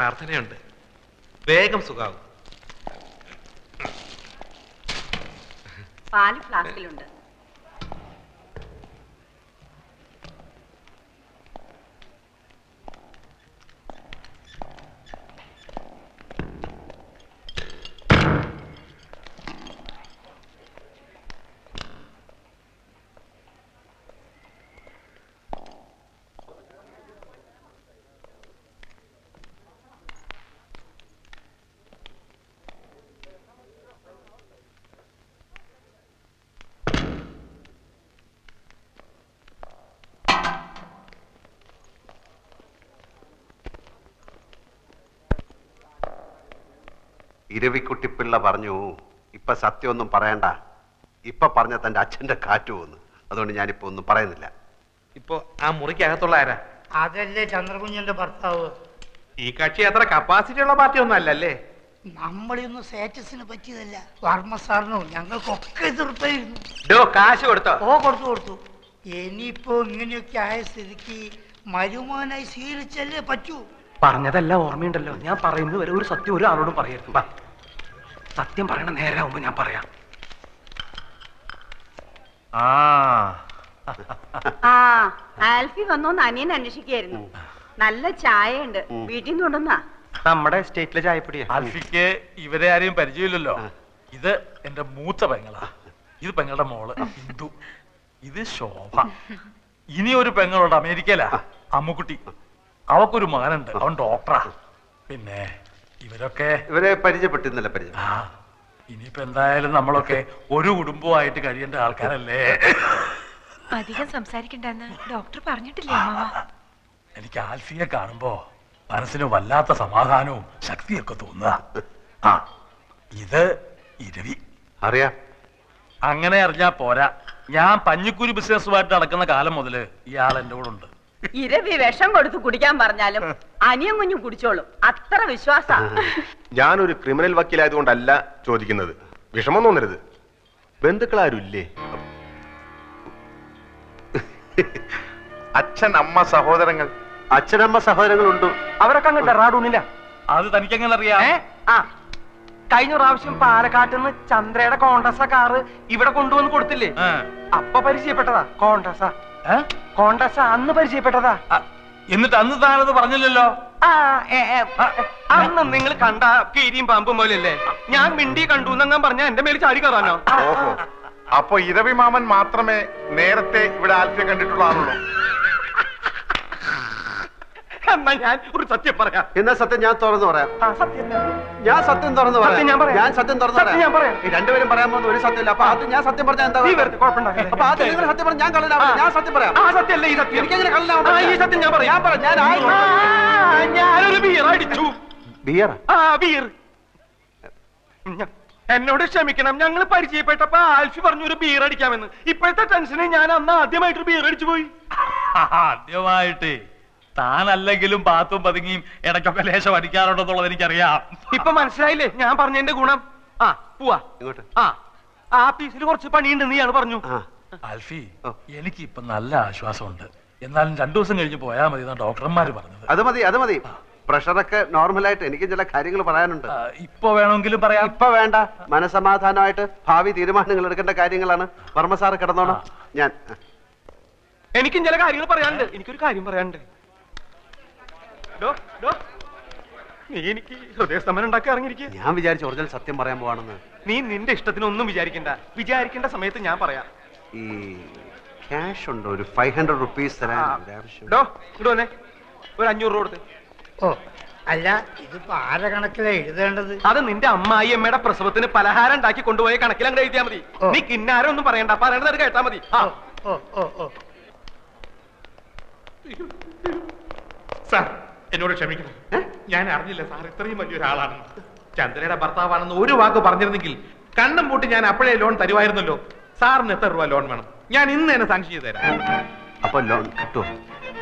പ്രാർത്ഥനയുണ്ട്. വേഗം സുഖാവും. പാൽ ഫ്ലാസ്കിലുണ്ട്. ഇരവിക്കുട്ടിപ്പിള്ള പറഞ്ഞു ഇപ്പൊ സത്യമൊന്നും പറയണ്ട. ഇപ്പൊ പറഞ്ഞ തന്റെ അച്ഛന്റെ കാറ്റ് പോകുന്നു അതുകൊണ്ട് ഞാനിപ്പോ ഒന്നും പറയുന്നില്ല. ഇപ്പൊ ആ മുറിക്കകത്തുള്ള ആരാ? അതല്ലേ ചന്ദ്രകുഞ്ഞന്റെ ഭർത്താവ്. ഈ കക്ഷി അത്ര കപ്പാസിറ്റി ഉള്ള പാർട്ടി ഒന്നും അല്ലല്ലേ? നമ്മളൊന്നും സ്റ്റാറ്റസിന് പറ്റിയതല്ല. വർമ്മ സാറിനും ഞങ്ങൾക്കൊക്കെ എതിർപ്പായിരുന്നു. ഡോ കാശ് കൊടുത്തോ? ഓ കൊടുത്തു കൊടുത്തു. ഇനിയിപ്പോ ഇങ്ങനെയൊക്കെ ആയ സ്ഥിതിക്ക് മരുമോനായി സ്വീകരിച്ചല്ലേ പറ്റൂ? പറഞ്ഞതല്ല ഓർമ്മയുണ്ടല്ലോ. ഞാൻ പറയുന്നത് വരെ ഒരു സത്യം ഒരു ആളോടും പറയരുത്. വാ. സത്യം പറയണ നേരാകുമ്പോ ഞാൻ പറയാം. ആ. ആ ആൽഫി വന്നോന്ന് അനിയൻ അന്വേഷിക്കായിരുന്നു നല്ല ചായ ഉണ്ട് വീട്ടിൽ നിന്ന് കൊണ്ടുവന്നാ. നമ്മുടെ സ്റ്റേറ്റിലെ ചായപ്പൊടിയാ. ആൽഫിക്ക് ഇവരെ ആരെയും പരിചയമില്ലല്ലോ. ഇത് എന്റെ മൂത്ത പെങ്ങളാ. ഇത് പെങ്ങളുടെ മോൾ. ഹിന്ദു ഇത് ശോഭ. ഇനി ഒരു പെങ്ങളുണ്ട് അമേരിക്കയിലാ. അമ്മുക്കുട്ടി. അവക്കൊരു മകനുണ്ട്. അവൻ ഡോക്ടറാ പിന്നെ ഇവരൊക്കെ ഇവരെ പരിചയപ്പെട്ടിരുന്നില്ല പരിചയം. ആ ഇനിയിപ്പോ എന്തായാലും നമ്മളൊക്കെ ഒരു കുടുംബമായിട്ട് കഴിയേണ്ട ആൾക്കാരല്ലേ? അധികം സംസാരിക്കണ്ടെന്ന് ഡോക്ടർ പറഞ്ഞിട്ടില്ല അമ്മാവ? എനിക്ക് ആൽഫിയെ കാണുമ്പോ മനസ്സിന് വല്ലാത്ത സമാധാനവും ശക്തിയൊക്കെ തോന്നുക. ആ ഇത് ഇരവി. അറിയാം. അങ്ങനെ അറിഞ്ഞാ പോരാ. ഞാൻ പഞ്ഞിക്കുരി ബിസിനസ്സുമായിട്ട് നടക്കുന്ന കാലം മുതൽ ഇയാൾ എന്റെ കൂടെ ഉണ്ട്. ഇരവി വിഷം കൊടുത്ത് കുടിക്കാൻ പറഞ്ഞാലും അനിയൻ കുഞ്ഞു കുടിച്ചോളും. അത്ര വിശ്വാസ. ഞാനൊരു ക്രിമിനൽ വക്കീലായതുകൊണ്ടല്ല ചോദിക്കുന്നത്. വിഷമം തോന്നരുത്. ബന്ധുക്കൾ ആരുല്ലേ അച്ഛൻ അമ്മ സഹോദരങ്ങൾ. അച്ഛനമ്മ സഹോദരങ്ങളുണ്ട്. അവരൊക്കെ അങ്ങോട്ട് റാഡൂണില്ല അത് തനിക്കെങ്ങനെ അറിയാം ആ. കഴിഞ്ഞ പ്രാവശ്യം പാലക്കാട്ടിൽ നിന്ന് ചന്ദ്രയുടെ കോണ്ടസ കാറ് ഇവിടെ കൊണ്ടുവന്ന് കൊടുത്തില്ലേ. അപ്പൊ പരിചയപ്പെട്ടതാ. കോണ്ടസ കോണ്ടസ അന്ന് പരിചയപ്പെട്ടതാ. എന്നിട്ട് അന്ന് താനത് പറഞ്ഞില്ലല്ലോ? അന്ന് നിങ്ങൾ കണ്ട കീരിയും പാമ്പും പോലെയല്ലേ? ഞാൻ മിണ്ടി കണ്ടു എന്നങ്ങാൻ പറഞ്ഞ എന്റെ മേൽ ചാടി കയറാനോ? അപ്പൊ ഇരവിമാമൻ മാത്രമേ നേരത്തെ ഇവിടെ ആൽഫ്യ കണ്ടിട്ടുള്ള ആളുള്ളൂ. എന്നാ ഞാൻ ഒരു സത്യം പറയാം. എന്നാ സത്യം ഞാൻ തുറന്നു പറയാം. ആ, സത്യം തന്നെ. ഞാൻ സത്യം തുറന്നു സത്യം ഞാൻ പറയാം. ഞാൻ സത്യം തുറന്നു സത്യം ഞാൻ പറയാം. ഈ രണ്ടുപേരും പറയാൻ പോകുന്ന ഒരു സത്യമില്ല. അപ്പൊ അത് ഞാൻ സത്യം പറഞ്ഞാൽ എന്താ നീ വെറുതെ കുഴപ്പമുണ്ടാക്കല്ലേ. അപ്പൊ അത് നിങ്ങൾ സത്യം പറഞ്ഞാൽ ഞാൻ കള്ളനാവും ഞാൻ സത്യം പറയാം. ആ സത്യമല്ല ഈ സത്യം. എനിക്കങ്ങനെ കള്ളനാവാൻ ആ, ഈ പറ്റില്ല. സത്യം ഞാൻ പറയാം. ഞാൻ പറയാം. ഞാൻ ആ, ഞാനൊരു ബിയർ അടിച്ചു. ബിയർ ആ ബിയർ ഞ- എന്നോട് ക്ഷമിക്കണം. ഞങ്ങൾ പരിചയപ്പെട്ടപ്പോ ആൽഫി പറഞ്ഞു ഒരു ബിയർ അടിക്കാമെന്ന്. ഇപ്പോഴത്തെ ടെൻഷന് ഞാൻ അന്ന് ആദ്യമായിട്ട് ബിയർ അടിച്ചു പോയി. ആദ്യമായിട്ട്. താനല്ലെങ്കിലും പാത്തും പതുങ്ങിയും ഇടയ്ക്കൊക്കെ ലേശം അടിക്കാറുണ്ടെന്നുള്ളത് എനിക്കറിയാം. ഇപ്പൊ മനസ്സിലായില്ലേ? ഞാൻ പറഞ്ഞതിന്റെ ഗുണം. ആ പോവാ. ഇങ്ങോട്ട്. ആ ആഫീസിൽ കുറച്ച് പണിയുണ്ട് നീയാണ് പറഞ്ഞു. ആൽഫി. എനിക്ക് ഇപ്പൊ നല്ല ആശ്വാസമുണ്ട്. എന്നാലും രണ്ടു ദിവസം കഴിഞ്ഞ് പോയാൽ മതി എന്നാണ് ഡോക്ടർമാര് പറഞ്ഞത്. അത് മതി അത് മതി. പ്രഷറൊക്കെ നോർമലായിട്ട് എനിക്ക് ചില കാര്യങ്ങൾ പറയാനുണ്ട്. ഇപ്പൊ വേണമെങ്കിലും പറയാം. ഇപ്പൊ വേണ്ട. മനസമാധാനമായിട്ട് ഭാവി തീരുമാനങ്ങൾ എടുക്കേണ്ട കാര്യങ്ങളാണ്. വർമ്മ സാറ് കിടന്നോണം. ഞാൻ എനിക്കും ചില കാര്യങ്ങൾ പറയാനുണ്ട്. എനിക്കൊരു കാര്യം പറയാനുണ്ട്. നീ എനിക്ക് ഹൃദയസ്തംഭനം ഉണ്ടാക്കി ഇറങ്ങിയിരിക്കുക ഞാൻ വിചാരിച്ചു ഒറിജിനൽ സത്യം പറയാൻ പോവാണെന്ന്. നീ നിന്റെ ഇഷ്ടത്തിനൊന്നും വിചാരിക്കണ്ട. വിചാരിക്കേണ്ട സമയത്ത് ഞാൻ പറയാം. ഈ ക്യാഷ് ഉണ്ടോ? ഒരു ഫൈവ് ഹൺഡ്രഡ് റുപ്പീസ് തരാൻ ഡോ ഇങ്ങോട്ട് വന്നേ. ഒരു അഞ്ഞൂറ് രൂപ കൊടുത്ത്. ഓ അല്ല ഇതിപ്പോ ആരെ കണക്കിലാ എഴുതേണ്ടത്? അത് നിന്റെ അമ്മായി അമ്മയുടെ പ്രസവത്തിന് പലഹാരം ഉണ്ടാക്കി കൊണ്ടുപോയ കണക്കിൽ അങ്ങനെ എഴുതിയാ മതി. ഓ. നീ കിന്നാരം ഒന്നും പറയണ്ട. പറയണത് അത് കേട്ടാ മതി. ആ. ഓ ഓ ഓ. സാർ എന്നോട് ക്ഷമിക്കണം. ഞാൻ അറിഞ്ഞില്ല സാർ ഇത്രയും വലിയൊരാളാണെന്ന് ചന്ദ്രയുടെ ഭർത്താവാണെന്ന് ഒരു വാക്ക് പറഞ്ഞിരുന്നെങ്കിൽ കണ്ണും പൂട്ടി ഞാൻ അപ്പോഴേ ലോൺ തരുമായിരുന്നല്ലോ സാറിന് എത്ര രൂപ ലോൺ വേണം? ഞാൻ ഇന്ന് തന്നെ സാങ്ഷൻ ചെയ്ത് തരാം. അപ്പൊ ലോൺ കിട്ടുമോ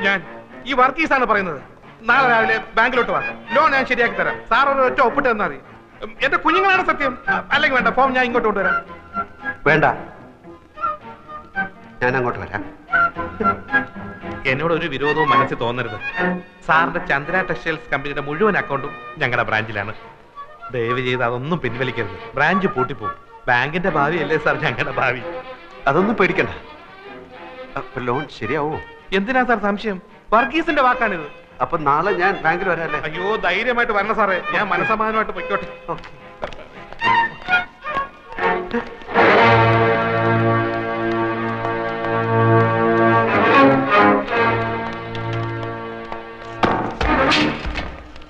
ഞാൻ ഈ വർക്കീസാണ് പറയുന്നത്. നാളെ രാവിലെ ബാങ്കിലോട്ട് വാ. ലോൺ ഞാൻ ശരിയാക്കി തരാം. സാർ ഒരു ഒറ്റ ഒപ്പിട്ട് തന്നാൽ മതി. എന്റെ കുഞ്ഞുങ്ങളാണ് സത്യം. അല്ലെങ്കിൽ വേണ്ട ഫോം ഞാൻ ഇങ്ങോട്ട് കൊണ്ടുവരാം. വേണ്ട. ഞാൻ അങ്ങോട്ട് വരാം. എന്നോട് ഒരു വിരോധവും മനസ്സിൽ തോന്നരുത്. സാറിന്റെ ചന്ദ്ര ടെക്സ്റ്റൈൽസ് കമ്പനിയുടെ മുഴുവൻ അക്കൗണ്ടും ഞങ്ങളുടെ ബ്രാഞ്ചിലാണ്. ദയവ് ചെയ്ത് അതൊന്നും പിൻവലിക്കരുത്. ബ്രാഞ്ച് പൂട്ടിപ്പോകും ബാങ്കിന്റെ ഭാവി അല്ലേ സാർ ഞങ്ങളുടെ ഭാവി. അതൊന്നും പേടിക്കണ്ട. അപ്പൊ ലോൺ ശരിയാവോ? എന്തിനാ സാർ സംശയം? വർഗീസിന്റെ വാക്കാണിത്. അപ്പൊ നാളെ ഞാൻ ബാങ്കിൽ വരാല്ലേ അയ്യോ ധൈര്യമായിട്ട് വരണം സാറേ. ഞാൻ മനസമാധാനമായിട്ട് പൊയ്ക്കോട്ടെ. എടാ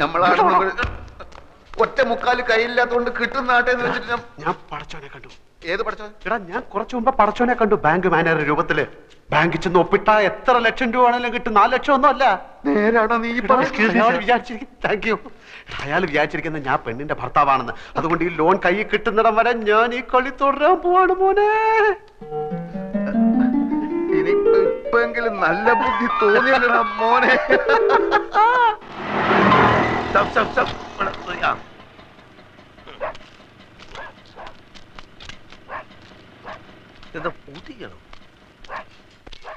നമ്മളാണ് ഒറ്റ മുക്കാൽ കയ്യില്ലാത്തോണ്ട് കിട്ടുന്ന ആട്ടെ എന്ന് വെച്ചിട്ട് ഞാൻ- പടച്ചോനെ കണ്ടു. ഏത് പഠിച്ചോ എടാ ഞാൻ കുറച്ചു മുമ്പ് പടച്ചോനെ കണ്ടു ബാങ്ക് മാനേജർ രൂപത്തിൽ. ബാങ്കിൽ ചെന്ന് ഒപ്പിട്ട എത്ര ലക്ഷം രൂപ ആണെങ്കിലും കിട്ടും. നാല് ലക്ഷം ഒന്നും അല്ല. നേരാണോ നീ താങ്ക് യു അയാൾ വിചാരിച്ചിരിക്കുന്നത് ഞാൻ പെണ്ണിന്റെ ഭർത്താവാണെന്ന്. അതുകൊണ്ട് ഈ ലോൺ കൈ കിട്ടുന്നിടം വരെ ഞാൻ ഈ കളി തുടരാൻ പോവാണ് മോനെ. ഇനി ഇപ്പെങ്കിലും നല്ല ബുദ്ധി തോന്നിയല്ലടാ മോനെ. Step, step, step. ഇവിടെ, ആ. എന്താ പൂട്ടിക്കണോ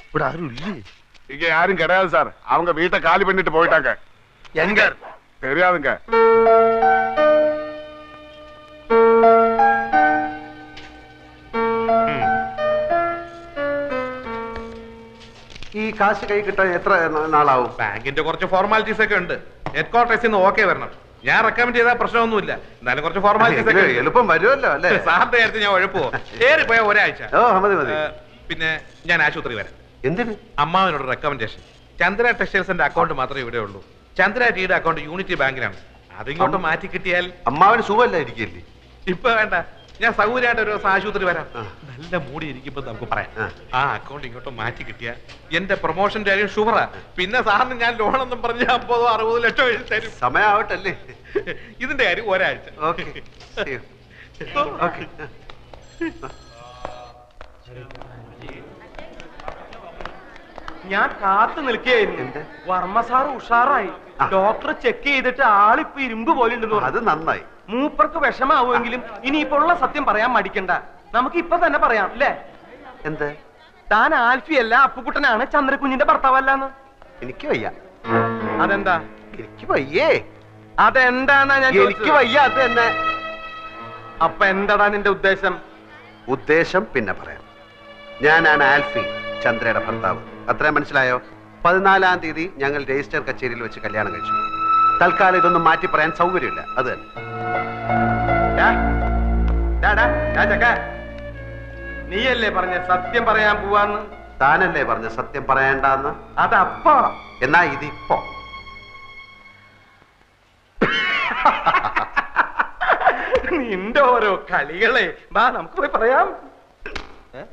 ഇവിടെ ആരും ഇല്ലേ இங்க யாரும் கிடையாது சார் அவங்க வீட்டை காலி பண்ணிட்டு போயிட்டாங்க എങ്ക தெரியாதுங்க ഈ കാശ് കൈ കിട്ടാൻ എത്ര നാ- നാളാവും ബാങ്കിന്റെ കുറച്ച് ഫോർമാലിറ്റീസ് ഒക്കെ ഉണ്ട് ഹെഡ് ക്വാർട്ടേഴ്സിൽ നിന്ന് ഓക്കെ വരണം. ഞാൻ റെക്കമെൻഡ് ചെയ്താൽ പ്രശ്നമൊന്നുമില്ല. എന്നാലും കുറച്ച് ഫോർമാലിറ്റീസ് ഒക്കെ എളുപ്പം വരുമല്ലോ അല്ലേ? സാറിന്റെ കാര്യത്തിൽ ഞാൻ ഉഴപ്പോ ഏറി പോയ ഒരാഴ്ച. ഓ മതി മതി. പിന്നെ ഞാൻ ആശുപത്രി വരാം. എന്തിന്? അമ്മാവിനോട് റെക്കമെൻഡേഷൻ ചന്ദ്ര ടെക്സ്റ്റൈൽസിന്റെ അക്കൗണ്ട് മാത്രമേ ഇവിടെ ഉള്ളൂ. ചന്ദ്ര ടീയുടെ അക്കൗണ്ട് യൂണിറ്റി ബാങ്കിലാണ് അതിങ്ങോട്ട് മാറ്റി കിട്ടിയാൽ അമ്മാവിന് സുഖമല്ലായിരിക്കില്ലേ? ഇപ്പൊ വേണ്ട. ഞാൻ സൗകര്യമായിട്ട് ഒരു ദിവസം ആശുപത്രി വരാം. നല്ല മൂടി ഇരിക്കുമ്പോ നമുക്ക് പറയാം. ആ. അക്കൗണ്ട് ഇങ്ങോട്ട് മാറ്റി കിട്ടിയ എന്റെ പ്രൊമോഷന്റെ കാര്യം ഷുവറാ പിന്നെ സാറിന് ഞാൻ ലോൺ ഒന്നും പറഞ്ഞ അമ്പതോ അറുപതോ ലക്ഷം എഴുതി തരും. സമയാവട്ടല്ലേ? ഇതിന്റെ കാര്യം ഒരാഴ്ച. ഓക്കെ. ഓക്കെ. ഞാൻ കാത്തു നിൽക്കുകയായിരുന്നു? വർമ്മ സാർ ഉഷാറായി. ഡോക്ടർ ചെക്ക് ചെയ്തിട്ട് ആളിപ്പോ ഇരുമ്പ് പോലെ ഉണ്ടെന്ന് പറഞ്ഞു. അത് നന്നായി. മൂപ്പർക്ക് വിഷമാവുമെങ്കിലും ഇനിയിപ്പോ ഉള്ള സത്യം പറയാൻ മടിക്കണ്ട. നമുക്ക് ഇപ്പൊ തന്നെ പറയാം അല്ലേ എന്ത്? താൻ ആൽഫി ആൽഫിയല്ല അപ്പുക്കുട്ടനാണ് ചന്ദ്രകുഞ്ഞിന്റെ ഭർത്താവല്ലാന്ന്. എനിക്ക് വയ്യ. അതെന്താ? എനിക്ക് വയ്യേ. അതെന്താന്നാ ഞാൻ എനിക്ക് വയ്യ അത് തന്നെ. അപ്പൊ എന്താടാ നിന്റെ ഉദ്ദേശം? ഉദ്ദേശം പിന്നെ പറയാം. ഞാനാണ് ആൽഫി ചന്ദ്രയുടെ ഭർത്താവ്. അത്രയും മനസ്സിലായോ? പതിനാലാം തീയതി ഞങ്ങൾ രജിസ്റ്റർ കച്ചേരിയിൽ വെച്ച് കല്യാണം കഴിച്ചു. തൽക്കാലം ഇതൊന്നും മാറ്റി പറയാൻ സൗകര്യമില്ല. അത് തന്നെ. നീയല്ലേ പറഞ്ഞ സത്യം പറയാൻ പോവാന്ന്? താനല്ലേ പറഞ്ഞ സത്യം പറയണ്ടെന്ന്? അതപ്പോ. എന്നാ ഇതിപ്പോ. നിന്റെ ഓരോ കളികളെ വാ നമുക്ക് പോയി പറയാം.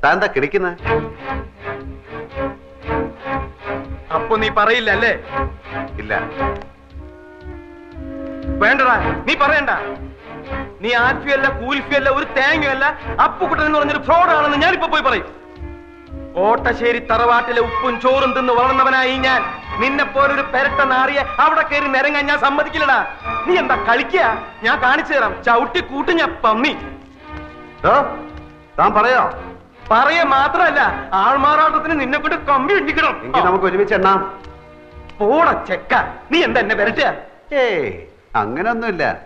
താൻ എന്താ കിണിക്കുന്നത് അപ്പൊ നീ പറയില്ല അല്ലേ ഇല്ല. വേണ്ടടാ. നീ പറയണ്ട. നീ ആൽഫിയല്ല കൂൽഫിയല്ല ഒരു തേങ്ങയല്ല അപ്പുക്കുട്ടൻ എന്ന് പറഞ്ഞൊരു ഫ്രോഡാണെന്ന് ഞാൻ ഞാനിപ്പോ പോയി പറയും. ഓട്ടശ്ശേരി തറവാട്ടിലെ ഉപ്പും ചോറും തിന്ന് വളർന്നവനായി ഞാൻ. നിന്നെ പോലൊരു പെരട്ട നാറിയെ അവിടെ കയറി നിരങ്ങാൻ ഞാൻ സമ്മതിക്കില്ലടാ. നീ എന്താ കളിക്കുക ഞാൻ കാണിച്ചു തരാം. ചവിട്ടി കൂട്ടി ഞാൻ പമ്മി താൻ പറയോ. പറയ മാത്രല്ല ആൾമാറാട്ടത്തിന് നിന്നെ കൊണ്ട് കമ്പി ഇണ്ടിക്കണം എങ്കിൽ നമുക്ക് ഒരുമിച്ച് എണ്ണാം. പോട ചെക്ക. നീ എന്താ എന്നെ പെരട്ടുക ഏയ് അങ്ങനൊന്നുമില്ല.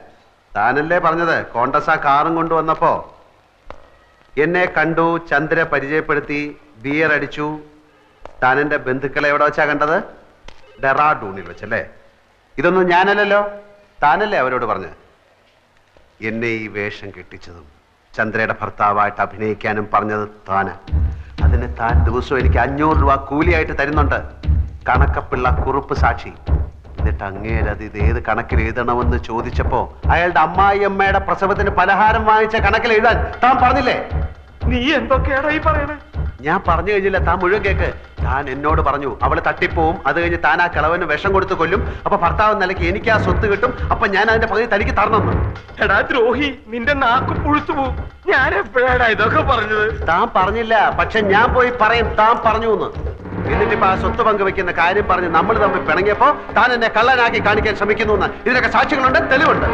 താനല്ലേ പറഞ്ഞത്? കോണ്ടസ കാറും കൊണ്ടുവന്നപ്പോ. എന്നെ കണ്ടു ചന്ദ്ര പരിചയപ്പെടുത്തി ബിയർ അടിച്ചു. താൻ എന്റെ ബന്ധുക്കളെ എവിടെ വെച്ചാ കണ്ടത്? ഡെറാഡൂണിൽ വെച്ചല്ലേ? ഇതൊന്നും ഞാനല്ലല്ലോ. താനല്ലേ അവരോട് പറഞ്ഞത് എന്നെ ഈ വേഷം കെട്ടിച്ചതും ചന്ദ്രയുടെ ഭർത്താവായിട്ട് അഭിനയിക്കാനും പറഞ്ഞത് താന്. അതിന് താൻ ദിവസവും എനിക്ക് അഞ്ഞൂറ് രൂപ കൂലിയായിട്ട് തരുന്നുണ്ട്. കണക്കപ്പിള്ള കുറുപ്പ് സാക്ഷി. എന്നിട്ട് അങ്ങേരത് ഇത് ഏത് കണക്കിൽ എഴുതണമെന്ന് ചോദിച്ചപ്പോ അയാളുടെ അമ്മായിയമ്മയുടെ പ്രസവത്തിന് പലഹാരം വാങ്ങിച്ച കണക്കിൽ എഴുതാൻ താൻ പറഞ്ഞില്ലേ? നീ എന്തൊക്കെയാടാ ഈ പറയണേ? ഞാൻ പറഞ്ഞു കഴിഞ്ഞില്ല താൻ മുഴുവൻ കേക്ക്. താൻ എന്നോട് പറഞ്ഞു അവൾ തട്ടിപ്പോവും അത് കഴിഞ്ഞ് താൻ ആ കിളവന് വിഷം കൊടുത്ത് കൊല്ലും അപ്പൊ ഭർത്താവ് നിലയ്ക്ക് എനിക്ക് ആ സ്വത്ത് കിട്ടും അപ്പൊ ഞാൻ അതിന്റെ പകുതി തനിക്ക് തരണം എടാ ദ്രോഹി നിന്റെ നാക്ക് പുഴുത്തു പോവും. ഞാൻ എപ്പോഴാണ് ഇതൊക്കെ പറഞ്ഞത്? താൻ പറഞ്ഞില്ല പക്ഷെ ഞാൻ പോയി പറയും താൻ പറഞ്ഞു എന്ന് എന്നിട്ടിപ്പോ ആ സ്വത്ത് പങ്കുവെക്കുന്ന കാര്യം പറഞ്ഞ് നമ്മൾ തമ്മിൽ പിണങ്ങിയപ്പോ താൻ എന്നെ കള്ളനാക്കി കാണിക്കാൻ ശ്രമിക്കുന്നു എന്ന് ഇതിനൊക്കെ സാക്ഷികളുണ്ട് തെളിവുണ്ട്.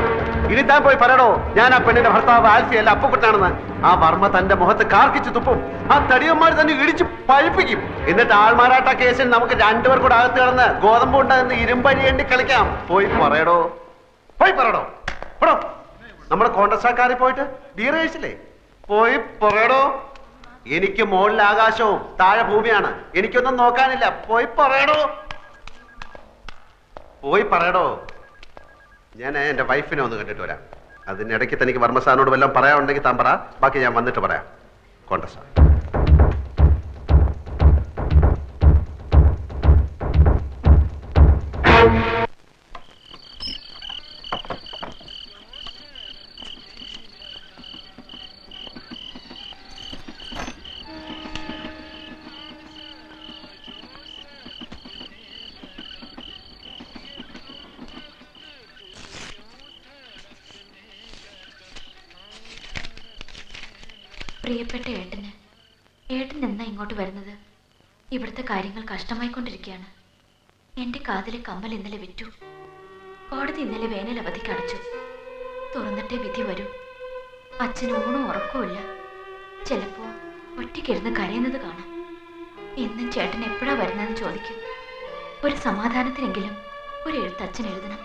ഇനി താൻ പോയി പറയണോ ഞാൻ ആ പെണ്ണിന്റെ ഭർത്താവ് ആൽഫി അല്ല അപ്പുക്കുട്ടാണെന്ന് ആ വർമ്മ തന്റെ മുഖത്ത് കാർക്കിച്ച് തുപ്പും. ആ തടിയന്മാർ തന്നെ ഇടിച്ച് പഴിപ്പിക്കും. എന്നിട്ട് ആൾമാരാട്ട കേസിൽ നമുക്ക് രണ്ടുപേർ കൂടെ അകത്ത് കിടന്ന് ഗോതമ്പ് ഉണ്ടാകുന്ന ഇരുമ്പഴിയേണ്ടി കളിക്കാം. പോയി പറയടോ. പോയി പറയടോ. നമ്മുടെ കോൺഗ്രസ്സാക്കാരിൽ പോയിട്ട് ഡീറേഴ്സിലേ പോയി പറയടോ. എനിക്ക് മുകളിൽ ആകാശവും താഴെ ഭൂമിയാണ് എനിക്കൊന്നും നോക്കാനില്ല. പോയി പറയണോ പോയി പറയടോ. ഞാൻ എന്റെ വൈഫിനെ ഒന്ന് കണ്ടിട്ട് വരാം. അതിനിടയ്ക്ക് തനിക്ക് വർമ്മസാറിനോട് വല്ലതും പറയാനുണ്ടെങ്കിൽ താൻ പറ. ബാക്കി ഞാൻ വന്നിട്ട് പറയാം. കോൺഗ്രസ് കാര്യങ്ങൾ കഷ്ടമായിക്കൊണ്ടിരിക്കുകയാണ്. എന്റെ കാതിലെ കമ്മൽ ഇന്നലെ വിറ്റു. കോടതി ഇന്നലെ വേനൽ അവധിക്ക് അടച്ചു. തുറന്നിട്ടേ വിധി വരൂ. അച്ഛന് ഊണും ഉറക്കവുമില്ല ചിലപ്പോ ഒറ്റയ്ക്കിരുന്ന് കരയുന്നത് കാണാം. എന്നും ചേട്ടൻ എപ്പോഴാ വരുന്നതെന്ന് ചോദിക്കും. ഒരു സമാധാനത്തിനെങ്കിലും ഒരു എഴുത്ത് അച്ഛൻ എഴുതണം.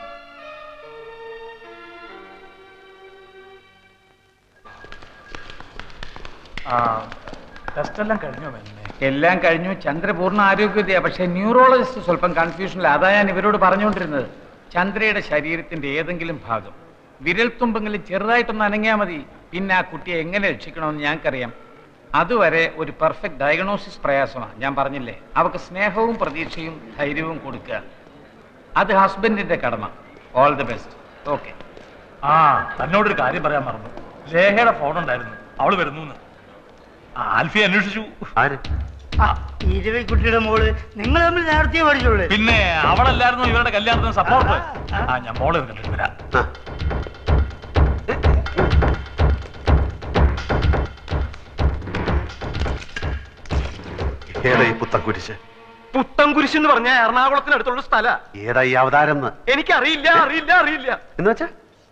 ആ ടെസ്റ്റ് എല്ലാം കഴിഞ്ഞോ മെന്നെ എല്ലാം കഴിഞ്ഞു ചന്ദ്രപൂർണ ആരോഗ്യതയാ പക്ഷെ ന്യൂറോളജിസ്റ്റ് സ്വല്പം കൺഫ്യൂഷനിൽ അതാ ഞാൻ ഇവരോട് പറഞ്ഞുകൊണ്ടിരുന്നത്. ചന്ദ്രയുടെ ശരീരത്തിന്റെ ഏതെങ്കിലും ഭാഗം. വിരൽത്തുമ്പെങ്കിലും ചെറുതായിട്ടൊന്ന് അനങ്ങിയാൽ മതി. പിന്നെ ആ കുട്ടിയെ എങ്ങനെ രക്ഷിക്കണമെന്ന് ഞങ്ങൾക്കറിയാം. അതുവരെ ഒരു പെർഫെക്റ്റ് ഡയഗ്നോസിസ് പ്രയാസമാണ് ഞാൻ പറഞ്ഞില്ലേ? അവർക്ക് സ്നേഹവും പ്രതീക്ഷയും ധൈര്യവും കൊടുക്കുക. അത് ഹസ്ബൻഡിന്റെ കടമ. ഓൾ ദി ബെസ്റ്റ് ഓക്കെ ആ തന്നോടൊരു കാര്യം പറയാൻ മറന്നു. ലേഹയുടെ ഫോൺ ഉണ്ടായിരുന്നു. അവൾ വരുന്നു ആൽഫി അന്വേഷിച്ചു. ആര്? ആ ഇരുവിക്കുട്ടിയുടെ മോൾ നിങ്ങൾ തമ്മിൽ നേരത്തെ പഠിച്ചുള്ളൂ പിന്നെ അവളല്ലായിരുന്നു ഇവരുടെ കല്യാണത്തിന് സപ്പോർട്ട് ആ ഞാൻ മോളെ വരാ കണ്ടിട്ട് വരാം. ആ. ഏതാ ഈ പുത്തക്കുരിശ് പുത്തൻകുരിശ് എന്ന് പറഞ്ഞ എറണാകുളത്തിനടുത്തുള്ള സ്ഥല. ഏതാ ഈ അവതാരം എന്ന്? എനിക്കറിയില്ല അറിയില്ല അറിയില്ല. എന്ന് വെച്ചാ?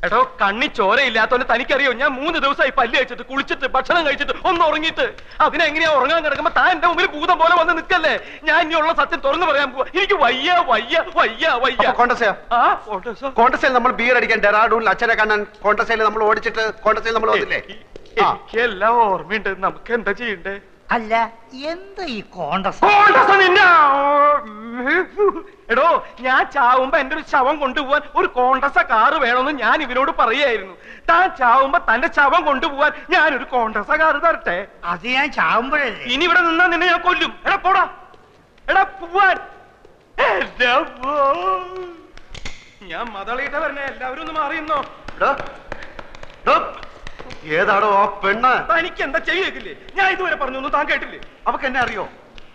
എടോ കണ്ണി ചോരയില്ലാത്തവന് തനിക്കറിയോ? ഞാൻ മൂന്ന് ദിവസമായി പല്ല് കഴിച്ചിട്ട് കുളിച്ചിട്ട് ഭക്ഷണം കഴിച്ചിട്ട് ഒന്ന് ഉറങ്ങിയിട്ട്. അതിനെങ്ങനെയാ ഉറങ്ങാൻ കിടക്കുമ്പോ താൻ എന്റെ മുമ്പിൽ ഭൂതം പോലെ വന്ന് നിൽക്കല്ലേ? ഞാൻ ഇനിയുള്ള സത്യം തുറന്നു പറയാൻ പോവാ. എനിക്ക് വയ്യ വയ്യ വയ്യ വയ്യ? കോൺഗ്രസിൽ നമ്മൾ ബിയർ അടിക്കാൻ ഡെറാഡൂണിൽ അച്ഛനെ കാണാൻ കോൺഗ്രസിൽ നമ്മൾ ഓടിച്ചിട്ട് കോൺഗ്രസിൽ നമ്മൾ വന്നില്ലേ? ആ. എനിക്ക് എല്ലാം ഓർമ്മയുണ്ട്. നമുക്ക് എന്താ ചെയ്യണ്ടേ? അല്ല എന്ത് ഈ കോണ്ടസ് കോണ്ടസ് നിന്നെ? എടോ ഞാൻ ചാവുമ്പോ എന്റെ ഒരു ശവം കൊണ്ടുപോവാൻ ഒരു കോണ്ടസ കാറ് വേണമെന്ന് ഞാൻ ഇവനോട് പറയായിരുന്നു താൻ ചാവുമ്പോ തന്റെ ശവം കൊണ്ടുപോവാൻ ഞാൻ ഒരു കോണ്ടസ കാറ് തരട്ടെ? അത് ഞാൻ ചാവുമ്പോഴല്ലേ? ഇനി ഇവിടെ നിന്നാ നിന്നെ ഞാൻ കൊല്ലും. എടാ പോടാ. എടാ പോവാൻ. പോ. ഞാൻ മതളിയിട്ട് വരണേ എല്ലാവരും ഒന്ന് മാറിയുന്നോ എടോ. ഏതാടോ ആ പെണ്ണ്? തനിക്ക് എന്താ ചെയ്യേക്കില്ലേ ഞാൻ ഇതുവരെ പറഞ്ഞു താൻ കേട്ടില്ലേ? അവക്ക് എന്നെ അറിയോ?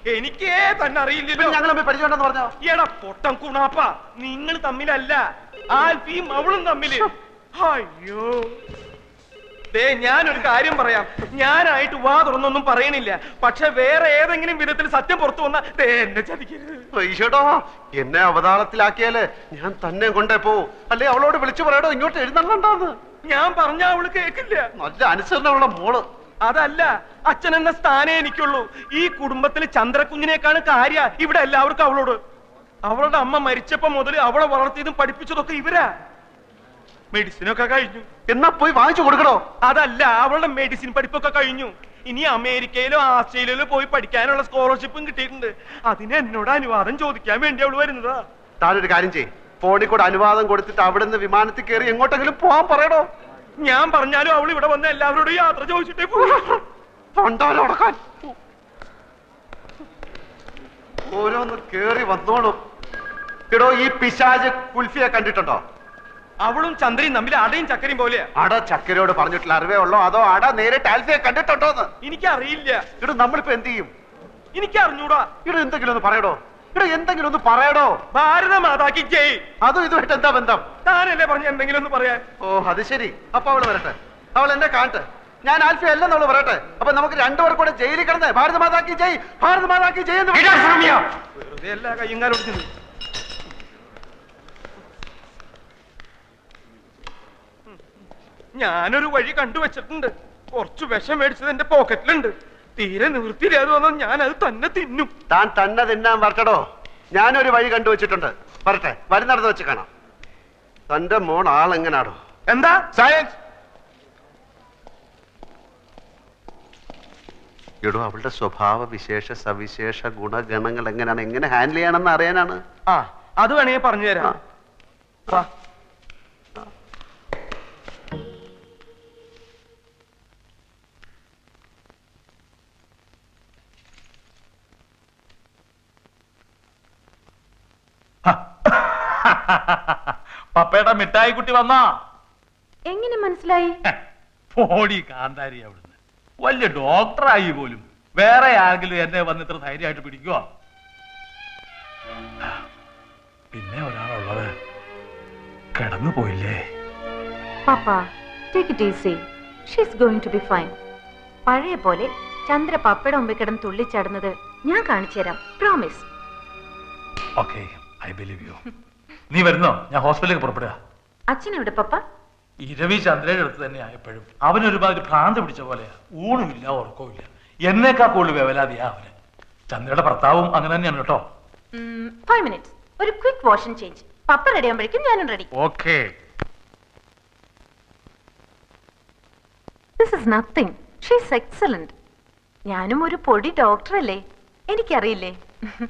എനിക്കേ തന്നെ അറിയില്ലല്ലോ. ഞങ്ങൾ തമ്മിൽ പരിചയമുണ്ടെന്ന് പറഞ്ഞോ? എടാ പൊട്ടം കുണാപ്പ. നിങ്ങൾ തമ്മിലല്ല. ആൽഫിയും അവളും തമ്മിൽ. അയ്യോ. ദേ ഞാനൊരു കാര്യം പറയാം. ഞാനായിട്ട് വാ തുറന്നൊന്നും പറയണില്ല. പക്ഷെ വേറെ ഏതെങ്കിലും വിധത്തിൽ സത്യം പുറത്തു വന്ന എന്നെ ചതിക്കരുത്. എന്നെ അവതാളത്തിലാക്കിയാൽ ഞാൻ തന്നെ കൊണ്ടേ പോ അല്ലെ അവളോട് വിളിച്ചു പറയടോ ഇങ്ങോട്ട് എഴുന്നള്ളണ്ടാന്ന്. ഞാൻ പറഞ്ഞ അവൾ കേക്കില്ല. നല്ല അനുസരണമുള്ള മോൾ. അതല്ല അച്ഛൻ എന്ന സ്ഥാനേ എനിക്കുള്ളൂ. ഈ കുടുംബത്തിൽ ചന്ദ്രകുഞ്ഞിനേക്കാണ് കാര്യ ഇവിടെ എല്ലാവർക്കും അവളോട്. അവളുടെ അമ്മ മരിച്ചപ്പോ മുതൽ അവളെ വളർത്തിയതും പഠിപ്പിച്ചതൊക്കെ ഇവരാ. മെഡിസിനൊക്കെ കഴിഞ്ഞു. എന്നാ പോയി വാങ്ങിച്ചു കൊടുക്കണോ? അതല്ല അവളുടെ മെഡിസിൻ പഠിപ്പൊക്കെ കഴിഞ്ഞു. ഇനി അമേരിക്കയിലോ ആസ്ട്രേലിയയിലോ പോയി പഠിക്കാനുള്ള സ്കോളർഷിപ്പും കിട്ടിയിട്ടുണ്ട്. അതിന് എന്നോട് അനുവാദം ചോദിക്കാൻ വേണ്ടി അവൾ വരുന്നതാ. താനൊരു കാര്യം ചെയ് ഫോണിൽ കൂടെ അനുവാദം കൊടുത്തിട്ട് അവിടെ നിന്ന് വിമാനത്തിൽ കയറി എങ്ങോട്ടെങ്കിലും പോവാൻ പറയണോ? ഞാൻ പറഞ്ഞാലും അവൾ ഇവിടെ വന്ന് എല്ലാവരോടും യാത്ര ചോദിച്ചിട്ടേ പോകും ഓരോന്ന് കേറി വന്നോളും. എടോ ഈ പിശാജ് കുൽഫിയെ കണ്ടിട്ടുണ്ടോ? അവളും ചന്ദ്രയും തമ്മിൽ അടയും ചക്കരയും പോലെയാ. അട ചക്കരയോട് പറഞ്ഞിട്ടില്ല അറിവേ ഉള്ളോ. അതോ അട നേരിട്ട് ആൽഫിയെ കണ്ടിട്ടുണ്ടോന്ന്? എനിക്കറിയില്ല. എടോ നമ്മളിപ്പോ എന്ത് ചെയ്യും? എനിക്കറിഞ്ഞൂടാ. ഇടും എന്തെങ്കിലും ഒന്ന് പറയടോ. ഇവിടെ എന്തെങ്കിലും ഒന്ന് പറയടോ. ഭാരത മാതാക്കി ജയ്. അതും ഇതുമായിട്ട് എന്താ ബന്ധം? താനല്ലേ പറഞ്ഞ എന്തെങ്കിലും ഒന്ന് പറയാൻ? ഓ അത് ശരി. അപ്പൊ അവൾ വരട്ടെ. അവൾ എന്നെ കാണട്ടെ. ഞാൻ ആൽഫി അല്ലെന്ന് അവൾ പറയട്ടെ. അപ്പൊ നമുക്ക് രണ്ടുപേർ കൂടെ ജയിലിൽ കിടന്ന് ഭാരത മാതാക്കി ജയ് ഭാരത മാതാക്കി ജയ് എന്ന്. വെറുതെ എല്ലാ കയ്യും കാലും ഞാനൊരു വഴി കണ്ടുവച്ചിട്ടുണ്ട്. കുറച്ച് വിഷം മേടിച്ചത് എന്റെ പോക്കറ്റിലുണ്ട് തീരെ നിവൃത്തിയില്ലാതെ വന്നാൽ ഞാൻ അത് തന്നെ തിന്നും. താൻ തന്നെ തിന്നാൻ വരട്ടടോ. ഞാനൊരു വഴി കണ്ടുവച്ചിട്ടുണ്ട്. വരട്ടെ വരുന്നിടത്ത് വെച്ച് കാണാം. തന്റെ മോൺ ആളെങ്ങനാടോ? എന്താ? സയൻസ് എടോ അവളുടെ സ്വഭാവ വിശേഷ സവിശേഷ ഗുണഗണങ്ങൾ എങ്ങനെയാണ് എങ്ങനെ ഹാൻഡിൽ ചെയ്യണമെന്ന് അറിയാനാണ്? ആ അത് വേണമെങ്കിൽ പറഞ്ഞു തരാം. പപ്പയുടെ മിഠായി കുട്ടി വന്നാ? എങ്ങനെ മനസ്സിലായി? പോടി കാന്താരി അവിടുന്ന്. വലിയ ഡോക്ടറായി പോലും. വേറെ ആരെങ്കിലും എന്നെ വന്ന് ഇത്ര ധൈര്യമായിട്ട് പിടിക്കുവോ? പിന്നെ ഒരാളുള്ളത് കിടന്നു പോയില്ലേ? Papa take it easy she's going to be fine പഴയ പോലെ ചന്ദ്ര പപ്പയുടെ മുമ്പിൽ കിടന്ന് തുള്ളിച്ചാടുന്നത് ഞാൻ കാണിച്ചു തരാം. Promise okay I believe you നീ വരുന്നോ? ഞാൻ ഹോസ്പിറ്റലിലേക്ക് പുറപ്പെടുക. അച്ഛൻ എവിടെ പപ്പ? ഈ രവി ചന്ദ്രയുടെ അടുത്ത് തന്നെ ആയപ്പോഴും അവൻ ഒരുമാതിരി ഭ്രാന്ത് പിടിച്ച പോലെയാ. ഊണുമില്ല ഉറക്കവുമില്ല. എന്നേക്കാ കൂടുതൽ വേവലാതിയാ അവന്. ചന്ദ്രയുടെ ഭർത്താവും അങ്ങനെ തന്നെയാണ് കേട്ടോ. ഫൈവ് മിനിറ്റ്സ് ഒരു quick wash and change papa ready ആകുമ്പോഴേക്കും ഞാനും ready okay. This is nothing she's excellent ഞാനും ഒരു പൊടി ഡോക്ടറല്ലേ എനിക്കറിയില്ലേ?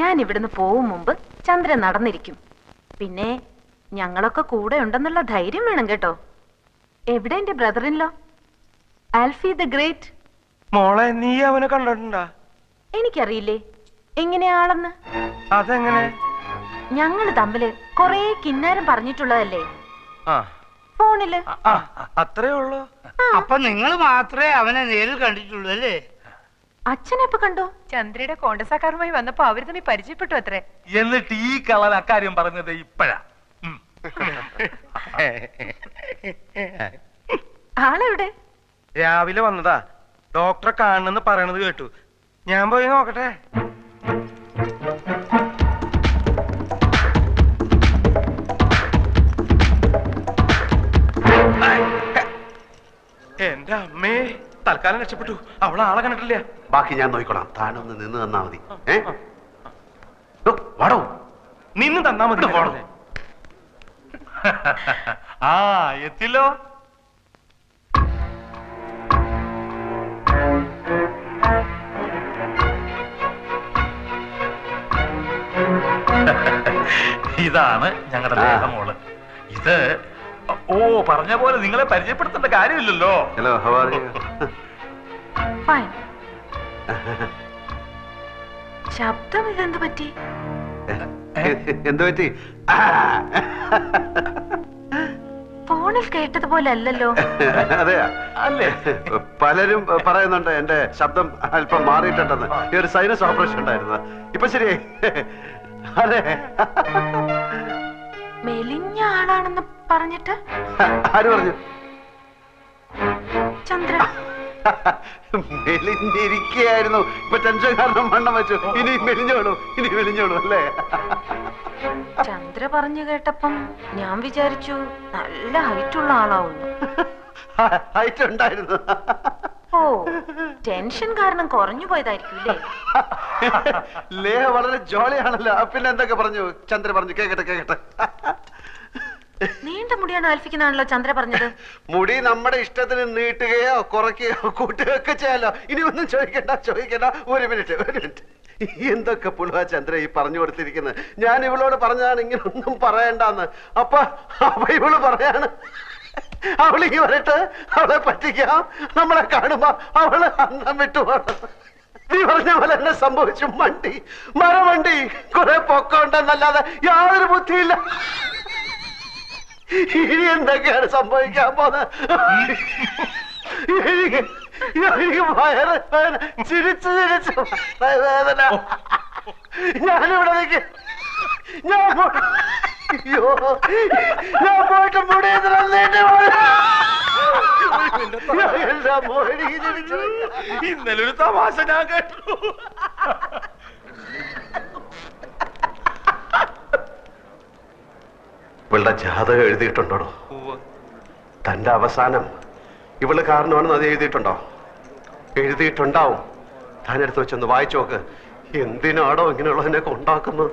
ഞാൻ ഇവിടുന്ന് പോകും മുമ്പ് ചന്ദ്രൻ നടന്നിരിക്കും. പിന്നെ ഞങ്ങളൊക്കെ കൂടെ ഉണ്ടെന്നുള്ള ധൈര്യം വേണം കേട്ടോ. എവിടെ എന്റെ ബ്രദറിൻലോ? Alfie the great. മോളെ നീ അവനെ കണ്ടിട്ടുണ്ടാ? എനിക്കറിയില്ലേ. എങ്ങനെയാളെന്ന് അതെങ്ങനെ? ഞങ്ങൾ തമ്മിൽ കൊറേ കിന്നാരം പറഞ്ഞിട്ടുള്ളതല്ലേ? ആ. ഫോണിൽ. അത്രേ ഉള്ളൂ. അപ്പൊ നിങ്ങൾ മാത്രമേ അവനെ നേരിൽ കണ്ടിട്ടുള്ളൂ അല്ലേ? അച്ഛനെപ്പോ കണ്ടു? ചന്ദ്രയുടെ കോണ്ടസാക്കാരുമായി വന്നപ്പോ അവർ തമ്മിൽ പരിചയപ്പെട്ടു അത്രേ. എന്നിട്ട് ഈ കളൻ അക്കാര്യം പറഞ്ഞത് ഇപ്പഴാ. ആളെവിടെ? രാവിലെ വന്നതാ. ഡോക്ടറെ കാണണെന്ന് പറയണത് കേട്ടു. ഞാൻ പോയി നോക്കട്ടെ. എന്റെ അമ്മേ. തൽക്കാലം രക്ഷപ്പെട്ടു. അവളെ ആളെ കണ്ടിട്ടില്ല. ബാക്കി ഞാൻ നോക്കിക്കോളാം. താനൊന്ന് നിന്ന് തന്നാ മതി. ഏ? വാടോ. നിന്ന് തന്നാ മതി. വാടോ. ആ എത്തില്ലോ. ഇതാണ് ഞങ്ങളുടെ ദേഹമോൾ ഇത് ഓ പറഞ്ഞ പോലെ നിങ്ങളെ പരിചയപ്പെടുത്തേണ്ട കാര്യമില്ലല്ലോ. ഹലോ ഫൈൻ ശബ്ദം ഇതെന്ത് പറ്റി? എന്ത് പറ്റി? ഫോണിൽ കേട്ടതുപോലെ അല്ലല്ലോ. അതെ അല്ലേ? പലരും പറയുന്നുണ്ട് എന്റെ ശബ്ദം അല്പം മാറിയിട്ടുണ്ടെന്ന്. ഈ ഒരു സൈനസ് ഓപ്പറേഷൻ ഉണ്ടായിരുന്നു. ഇപ്പൊ ശരിയായി. അതെ. മെലിഞ്ഞ ആളാണെന്ന് പറഞ്ഞിട്ട്? ആര് പറഞ്ഞു? ചന്ദ്രൻ. മെലിഞ്ഞിരിക്കുകയായിരുന്നു. ഇപ്പൊ ടെൻഷൻ കാരണം വണ്ണം വെച്ചു. ഇനി മെലിഞ്ഞോളൂ ഇനി മെലിഞ്ഞോളൂ അല്ലേ? ചന്ദ്ര പറഞ്ഞു കേട്ടപ്പം ഞാൻ വിചാരിച്ചു നല്ല ഹൈറ്റ് ഉള്ള ആളാവുന്നു. ഹൈറ്റ് ഉണ്ടായിരുന്നു. ഓ ടെൻഷൻ കാരണം കുറഞ്ഞു പോയതായിരിക്കും ലേഹ വളരെ ജോളിയാണല്ലോ പിന്നെ എന്തൊക്കെ പറഞ്ഞു? ചന്ദ്ര പറഞ്ഞു കേക്കട്ടെ കേക്കട്ടെ. നീണ്ട മുടിയാണ് ഏൽപ്പിക്കുന്നതാണല്ലോ ചന്ദ്ര പറഞ്ഞത്. മുടി നമ്മുടെ ഇഷ്ടത്തിന് നീട്ടുകയോ കുറയ്ക്കുകയോ കൂട്ടുകയൊക്കെ ചെയ്യാലോ. ഇനി ഒന്നും ചോദിക്കണ്ട ചോദിക്കണ്ട. ഒരു മിനിറ്റ് ഒരു മിനിറ്റ്. എന്തൊക്കെ പുളുവ ചന്ദ്ര ഈ പറഞ്ഞു കൊടുത്തിരിക്കുന്നത് ഞാൻ ഇവളോട് പറഞ്ഞാണ് ഇങ്ങനെ ഒന്നും പറയണ്ടെന്ന്. അപ്പൊ അപ്പൊ ഇവൾ പറയാണ്. അവളി ഈ വരട്ട് അവളെ പറ്റിക്കാം. നമ്മളെ കാണുമ്പോ അവൾ അന്നം വിട്ടു നീ പറഞ്ഞ പോലെ തന്നെ സംഭവിച്ചു മണ്ടി. മരവണ്ടി. കുറെ പൊക്കമുണ്ടെന്നല്ലാതെ യാതൊരു ബുദ്ധിയില്ല. ഇനി എന്തൊക്കെയാണ് സംഭവിക്കാൻ പോകുന്നത് എനിക്ക് വയറ് വേദന. ഞാനിവിടെ ഞാൻ ഞാൻ പോയിട്ട് മുടി നീട്ടി എല്ലാം മോടി ചിരിച്ചു ഇന്നലെ ഒരു തമാശ ഞാൻ കേട്ടു. ഇവളുടെ ജാതകം എഴുതിയിട്ടുണ്ടോ തന്റെ അവസാനം ഇവൾ കാരണമാണെന്ന് അത് എഴുതിയിട്ടുണ്ടോ? എഴുതിയിട്ടുണ്ടാവും. താനെടുത്ത് വെച്ചൊന്ന് വായിച്ചു നോക്ക്. എന്തിനാടോ ഇങ്ങനെയുള്ളതിനൊക്കെ ഉണ്ടാക്കുന്നത്